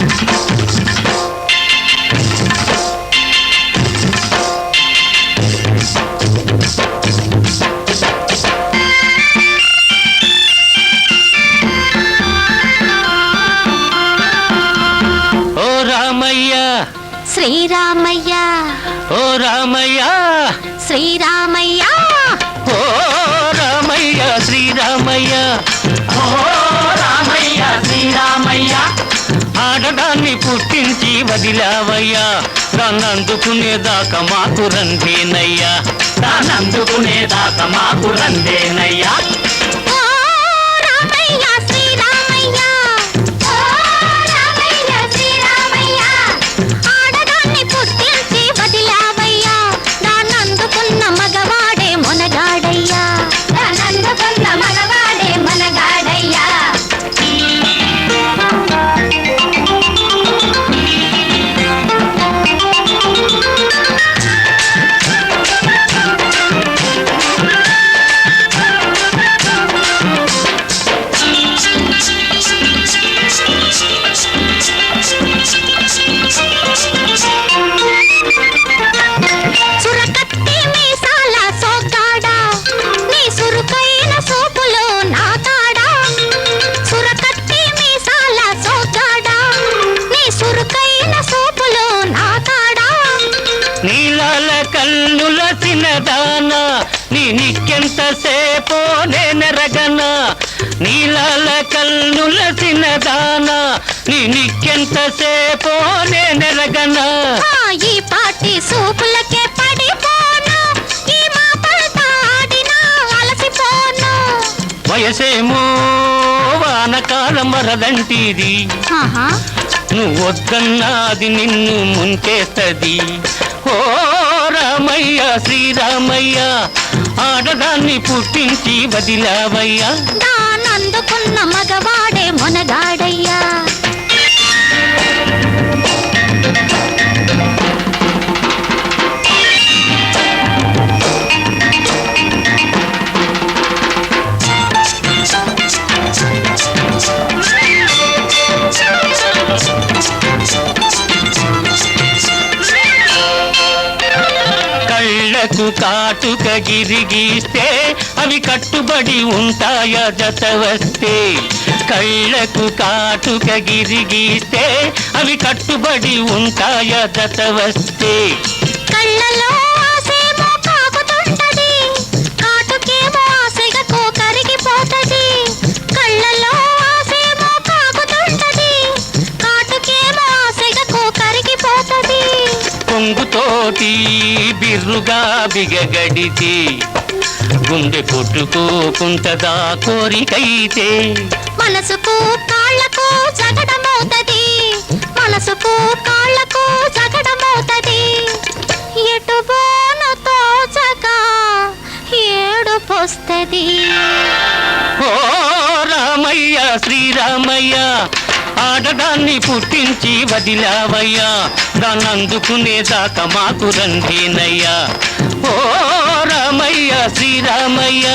ఓ రామయ్య. శ్రీరామయ్య. ఓ రామయ్య. శ్రీరామయ్య. ఓ రామయ్య శ్రీరామయ్య. ఆడదాన్ని పుట్టించి వదిలావయ్యా. దాన్నందుకునేదాకా మాకు రందేనయ్యా దాన్నందుకునేదాకా మాకు రందేనయ్యా నీలాల కన్నుల చిన్నదానా నీ నిక్కెంత సేపో నేనెరగనా నీలాల కన్నుల చిన్నదానా నీ నిక్కెంత సేపో నేనెరగనా ఈ పాటి సూపులకే వయసేమో వానకాలం మరదంటిది ఆహా. నువ్వు వద్దన్నాది నిన్ను ముంచేస్తది. ఓ రామయ్య శ్రీరామయ్య ఆడదాన్ని పుట్టించి వదిలావయ్యా. దానందుకున్న మగవాడే మొనగాడయ్యా. కళ్ళకు కాటుక గిరిగీస్తే అవి కట్టుబడి ఉంటాయా జత వస్తే. కళ్ళకు కాటుక గిరిగీస్తే అవి కట్టుబడి ఉంటాయా జత వస్తే. కళ్ళలో పొంగుతోటి బిర్రుగా బిగగడితే గుండె కొట్టుకోకుంటదా కోరికైతే. మనసుకు కాళ్ళకు జగడమవుతది మనసుకు కాళ్ళకు జగడమవుతది ఎటు బోను తోచక ఏడుపొస్తది. ఓ రామయ్య శ్రీరామయ్య ఆడదాన్ని పుట్టించి వదిలావయ్యా. దాన్నందుకునేదాకా మాకు రండినయ్యా. ఓ రామయ్య శ్రీరామయ్య.